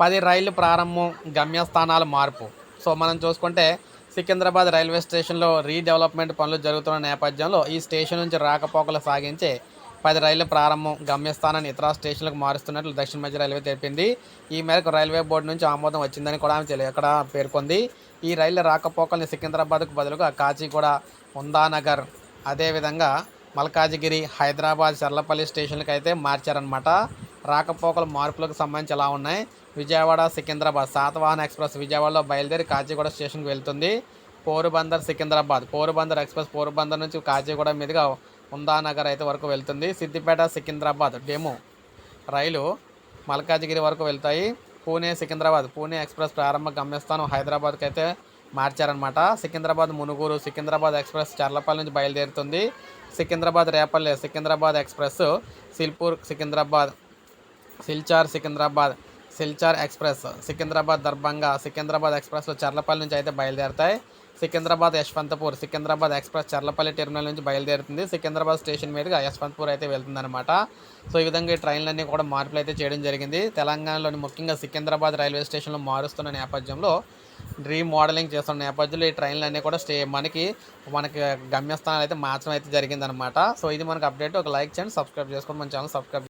పది రైళ్ళు ప్రారంభం గమ్యస్థానాల మార్పు. సో మనం చూసుకుంటే సికింద్రాబాద్ రైల్వే స్టేషన్లో రీడెవలప్మెంట్ పనులు జరుగుతున్న నేపథ్యంలో ఈ స్టేషన్ నుంచి రాకపోకలు సాగించే పది రైళ్ళ ప్రారంభం గమ్యస్థానాన్ని ఇతర స్టేషన్లకు మారుస్తున్నట్లు దక్షిణ మధ్య రైల్వే తెలిపింది. ఈ మేరకు రైల్వే బోర్డు నుంచి ఆమోదం వచ్చిందని కూడా ఆమె అక్కడ పేర్కొంది. ఈ రైళ్ళ రాకపోకల్ని సికింద్రాబాద్కు బదులుగా కాచిగూడ ఉందానగర్ అదేవిధంగా మల్కాజిగిరి హైదరాబాద్ చర్లపల్లి స్టేషన్లకు అయితే మార్చారనమాట రాకపోకల మార్పులకు సంబంధించి ఎలా ఉన్నాయి? విజయవాడ సికింద్రాబాద్. శాతవాహన ఎక్స్ప్రెస్ విజయవాడలో బయలుదేరి కాచిగూడ స్టేషన్కి వెళ్తుంది. పోరుబందర్ సికింద్రాబాద్. పోరుబందర్ ఎక్స్ప్రెస్ పోరుబందర్ నుంచి కాచిగూడ మీదుగా ఉందానగర్ అయితే వరకు వెళ్తుంది. సిద్దిపేట సికింద్రాబాద్ డెమో రైలు మల్కాజిగిరి వరకు వెళ్తాయి. పూణే సికింద్రాబాద్. పూణే ఎక్స్ప్రెస్ ప్రారంభ గమ్యస్థానం హైదరాబాద్కి అయితే మార్చారనమాట సికింద్రాబాద్ మునుగూరు సికింద్రాబాద్ ఎక్స్ప్రెస్ చర్లపల్లి నుంచి బయలుదేరుతుంది. సికింద్రాబాద్ రేపల్లె సికింద్రాబాద్ ఎక్స్ప్రెస్ సిల్పూర్ సికింద్రాబాద్ సిల్చార్ సికింద్రాబాద్ సిల్చార్ ఎక్స్ప్రెస్ సికింద్రాబాద్ దర్భంగా సికింద్రాబాద్ ఎక్స్ప్రెస్లో చర్లపల్లి నుంచి అయితే బయలుదేరుతాయి. సికింద్రాబాద్ యశ్వంతపూర్ సికింద్రాబాద్ ఎక్స్ప్రెస్ చర్లపల్లి టెర్మినల్ నుంచి బయలుదేరుతుంది. సికింద్రాబాద్ స్టేషన్ మీదుగా యశ్వంతపూర్ అయితే వెళ్తుందన్నమాట. సో ఈ విధంగా ఈ ట్రైన్లన్నీ కూడా మార్పులు అయితే చేయడం జరిగింది. తెలంగాణలోని ముఖ్యంగా సికింద్రాబాద్ రైల్వే స్టేషన్లో మారుస్తున్న నేపథ్యంలో రీమోడలింగ్ చేస్తున్న నేపథ్యంలో ఈ ట్రైన్లన్నీ కూడా స్టే మనకి మనకి గమ్యస్థానాలు అయితే మార్చడం అయితే జరిగిందనమాట సో ఇది మనకు అప్డేట్. ఒక లైక్ చేయండి సబ్స్క్రైబ్ చేసుకోండి. మన ఛానల్ సబ్స్క్రైబ్